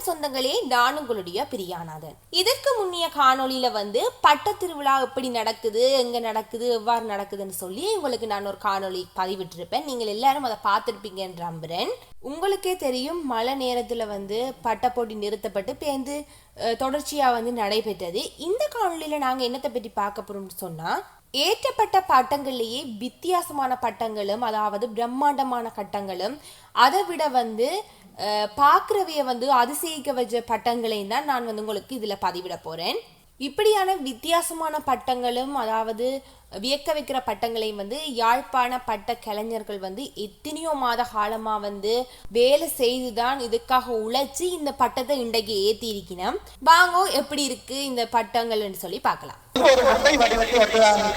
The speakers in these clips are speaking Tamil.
வணக்கம் சொந்தங்களே நான் உங்களுடைய பிரியாநாதன் இதற்கு முன்னைய காணொலியில வந்து பட்ட திருவிழா எப்படி நடக்குது எங்க நடக்குது எவ்வாறு நடக்குதுன்னு சொல்லி உங்களுக்கு நான் ஒரு காணொளி பதிவிட்டிருப்பேன். நீங்கள் எல்லாரும் அதை பார்த்துருப்பீங்கன்ற நம்புறேன். உங்களுக்கே தெரியும் மழை நேரத்துல வந்து பட்டப்போட்டி நிறுத்தப்பட்டு பேருந்து தொடர்ச்சியா வந்து நடைபெற்றது. இந்த காணொளியில நாங்க என்னத்தை பற்றி பார்க்க போறோம்னு சொன்னா ஏற்றப்பட்ட பட்டங்கள்லேயே வித்தியாசமான பட்டங்களும் அதாவது பிரம்மாண்டமான கட்டங்களும் அதை விட வந்து பார்க்குறவைய வந்து அதிசயிக்க வச்ச பட்டங்களையும் தான் நான் வந்து உங்களுக்கு இதில் பதிவிட போகிறேன் இப்படியான வித்தியாசமான பட்டங்களும் அதாவது வியக்க வைக்கிற பட்டங்களையும் வந்து யாழ்ப்பாண பட்ட கலைஞர்கள் வந்து எத்தனையோ மாத காலமாக வந்து வேலை செய்து தான் இதுக்காக உழைச்சி இந்த பட்டத்தை இன்றைக்கு ஏற்றி இருக்கணும் வாங்கோ எப்படி இருக்கு இந்த பட்டங்கள்னு சொல்லி பார்க்கலாம்.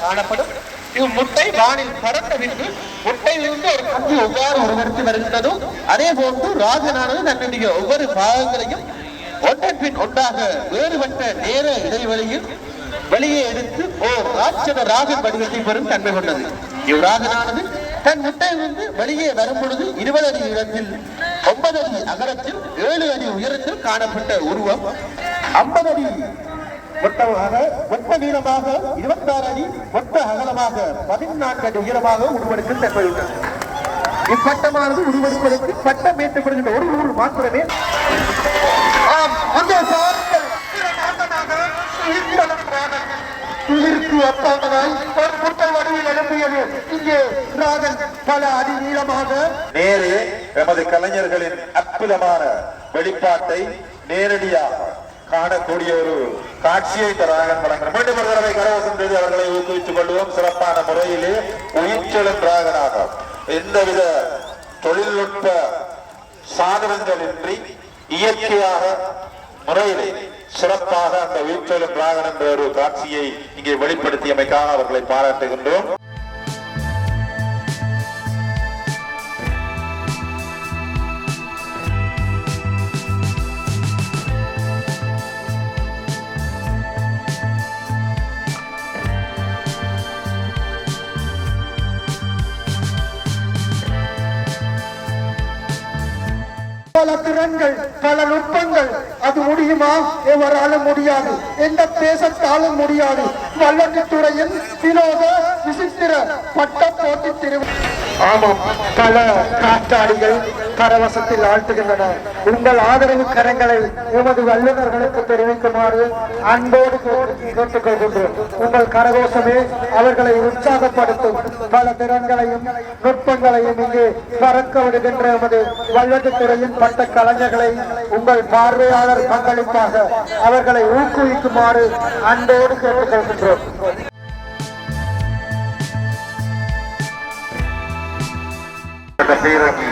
காணப்படும். இம்முட்டை வானில் பறந்த பின்பு முட்டையிலிருந்து ஒரு குஞ்சு எவ்வாறு உருவெடுத்து வருகின்றதோ அதே போன்று ராஜனானது தன்னுடைய ஒவ்வொரு பாகங்களையும் ஒன்றன் பின் ஒன்றாக வேறுபட்ட நேர இடைவெளியில் வெளியே எடுத்து ஓர் ராட்சத ராக வடிவத்தை பெறும் தன்மை கொண்டது. இவ்ராகனானது தன் முட்டையிலிருந்து வெளியே வரும் பொழுது இருபது அடி இடத்தில் ஒன்பது அடி அகலத்தில் ஏழு அடி உயரத்தில் காணப்பட்ட உருவம் ஐம்பது அடி மொத்தமாக மொத்த நீளமாக இருபத்தாறு அடி மொத்த அகலமாக பதினான்கு அடி உயரமாக உருவெடுக்கும் தன்மையுள்ளது இப்பட்டமானது உருவெடுப்பதற்கு பட்டம் ஏற்றப்படுகின்ற ஒரு ஊர் மாத்திரமே. ஆம் ஒப்பானதாய் ஒரு முட்டை வடிவில் எழுப்பியது இங்கே ராகன் பல அடி நீளமாக நேரே எமது கலைஞர்களின் அற்புதமான வெளிப்பாட்டை நேரடியாக காணக்கூடிய ஒரு காட்சியை தராக வழங்குகிறோம் மீண்டும் ஒரு தடவை கரவசம் செய்து அவர்களை ஊக்குவித்துக் கொள்வோம். சிறப்பான முறையிலே உயிர்ச்செழும் திராகனாக எந்தவித தொழில்நுட்ப சாதனங்களின்றி இயற்கையாக முறையிலே சிறப்பாக அந்த உயிர்ச்செழும் ராகன் என்ற ஒரு காட்சியை இங்கே வெளிப்படுத்தியமைக்காக அவர்களை பாராட்டுகின்றோம். பல திறன்கள் பல நுட்பங்கள். அது முடியுமா? எவராலும் முடியாது. எந்த தேசத்தாலும் முடியாது. வல்லத்துறையின் வினோத விசித்திர பட்ட போட்டி திருவிழா. ஆமாம் பல காற்றாடிகள் கரவசத்தில் ஆழ்த்துகின்றன. உங்கள் ஆதரவு கரங்களை எமது வல்லுநர்களுக்கு தெரிவிக்குமாறு அன்போடு கேட்டுக்கொள்கின்றோம் உங்கள் கரகோஷமே அவர்களை உற்சாகப்படுத்தும். பல திறன்களையும் நுட்பங்களையும் இங்கே பறக்க விடுகின்ற எமது வல்லத்துறையின் பட்ட கலைஞர்களை உங்கள் பார்வையாளர் பங்களிப்பாக அவர்களை ஊக்குவிக்குமாறு அன்போடு கேட்டுக்கொள்கின்றோம் பீரங்கி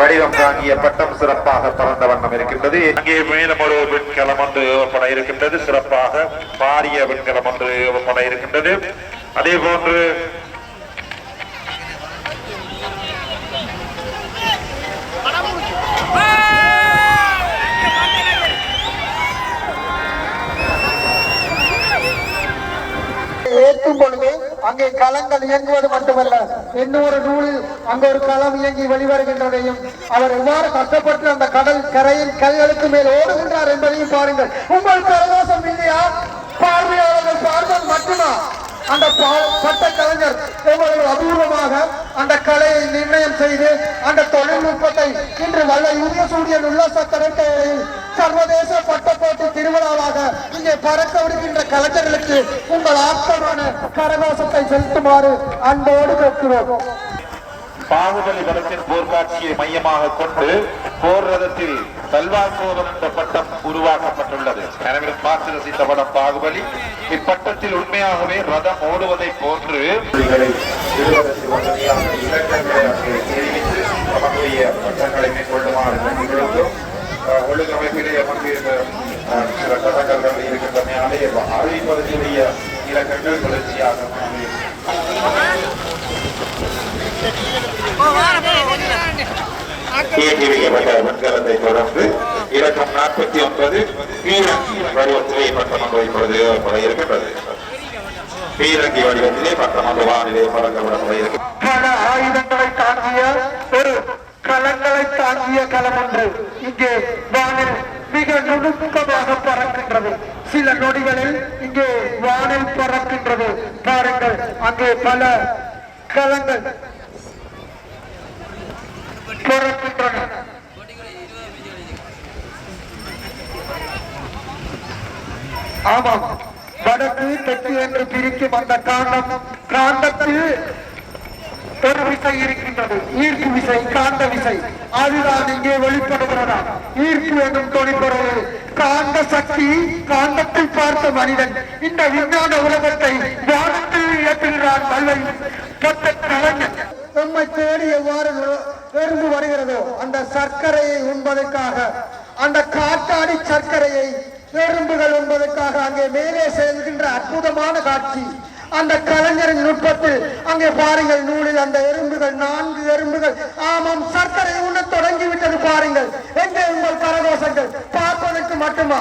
வடிவம் தாங்கிய பட்டம் சிறப்பாக பறந்த வண்ணம் இருக்கின்றது. இங்கே மேலும் ஒரு விண்கலம் ஒன்று ஏவப்பட இருக்கின்றது. சிறப்பாக பாரிய விண்கலம் ஒன்று ஏவப்பட இருக்கின்றது. அதே போன்று ஏற்றும் பொழுது அங்கே களங்கள் இயங்குவது மட்டுமல்ல. இன்னொரு நூலில் அங்கு ஒரு களம் இயங்கி வெளிவருகின்றதையும் அவர் எவ்வாறு கஷ்டப்பட்டு அந்த கடல் கரையில் கைகளுக்கு மேல் ஓடுகின்றார் என்பதையும் பாருங்கள். உங்கள் பிரதோஷம் இல்லையா? பார்வையாளர்கள் பார்ப்பது மட்டுமா? அந்த சட்ட பட்ட கலைஞர் எவ்வளவு அபூர்வமாக அந்த கலையை நிர்ணயம் செய்து அந்த தொழில்நுட்பத்தை இன்று வல்ல யூனியசூரியன் உல்லாச கடற்கரையில் சர்வதேச பட்ட போட்டி திருவிழாவாக பறக்க விடுகின்ற கலைஞர்களுக்கு உங்கள் ஆர்த்தமான கரகோஷத்தை செலுத்துமாறு அன்போடு கேட்கிறோம். பாகுபலி படத்தின் போர்க்காட்சியை மையமாக கொண்டு போர் ரதத்தில் தல்வார் என்ற பட்டம் உருவாக்கப்பட்டுள்ளது. எனவே பார்த்து ரசித்த படம் பாகுபலி. இப்பட்டத்தில் உண்மையாகவே ரதம் ஓடுவதை போன்று நமக்குரிய பட்டங்களை மேற்கொள்ளுமாறு ஒழுங்கமைப்பிலே அமர்ந்திருந்த அஹ், சில கட்டங்கள் இருக்கின்றமையாலே அறிவிப்பதற்குரிய இலக்கங்கள் வளர்ச்சியாக அமையும். தொடர்ந்து இலக்கம் நாற்பத்தி ஒன்பது பீரங்கி வடிவத்திலே பட்டம் ஒன்று இப்பொழுது இருக்கின்றது பீரங்கி வடிவத்திலே பட்டம் ஒன்று வானிலே பறக்கப்பட இருக்கிறது களம் ஒன்று இங்கே வானில் மிக நுணுக்கமாக பறக்கின்றது. சில நொடிகளில் இங்கே வானில் பறக்கின்றது. பாருங்கள் அங்கே பல களங்கள் பறக்கின்றன. ஆமாம் வடக்கு தெற்கு என்று பிரிக்கும் அந்த காண்டம் காண்டத்தில் ஒரு விசை இருக்கின்றது. ஈர்ப்பு விசை காந்த விசை. அதுதான் இங்கே வெளிப்படுகிறதா? ஈர்ப்பு என்னும் தொழிற்பொருள். காந்த சக்தி காந்தத்தில் பார்த்த மனிதன். இந்த விஞ்ஞான உலகத்தை வானத்தில் இயக்குகிறான் வல்லை கலைஞன் நம்மை தேடி எவ்வாறு நுழ- எறும்பு வருகிறதோ அந்த சர்க்கரையை உண்பதற்காக அந்த காட்டாடி சர்க்கரையை எறும்புகள் உண்பதற்காக அங்கே மேலே செல்கின்ற அற்புதமான காட்சி. அந்த கலைஞரின் நுட்பத்தில் அங்கே பாருங்கள் நூலில் அந்த எறும்புகள் நான்கு எறும்புகள். ஆமாம் சர்க்கரை உண்ண தொடங்கிவிட்டது பாருங்கள். எங்கே உங்கள் கரகோஷங்கள் பார்ப்பதற்கு மட்டுமா?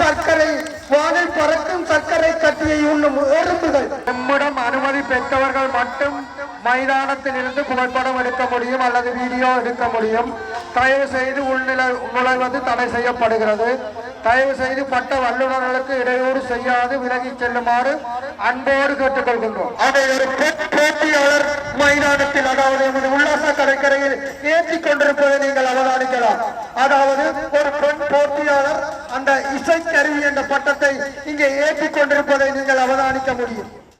சர்க்கரை வானில் பறக்கும் சர்க்கரை கட்டியை உண்ணும் எறும்புகள். நம்மிடம் அனுமதி பெற்றவர்கள் மட்டும் மைதானத்தில் இருந்து புகைப்படம் எடுக்க முடியும் அல்லது வீடியோ எடுக்க முடியும். தயவு செய்து உள்நிலை நுழைவது தடை செய்யப்படுகிறது. தயவு செய்து பட்ட வல்லுநர்களுக்கு இடையூறு செய்யாது விலகிச் செல்லுமாறு அன்போடு கேட்டுக்கொள்கின்றோம். அதை ஒரு போட்டியாளர் மைதானத்தில் அதாவது எமது உல்லாச கடற்கரையில் ஏற்றிக் கொண்டிருப்பதை நீங்கள் அவதானிக்கலாம். அதாவது ஒரு பெண் போட்டியாளர் அந்த இசைக்கருவி என்ற பட்டத்தை இங்கே ஏற்றிக் கொண்டிருப்பதை நீங்கள் அவதானிக்க முடியும்.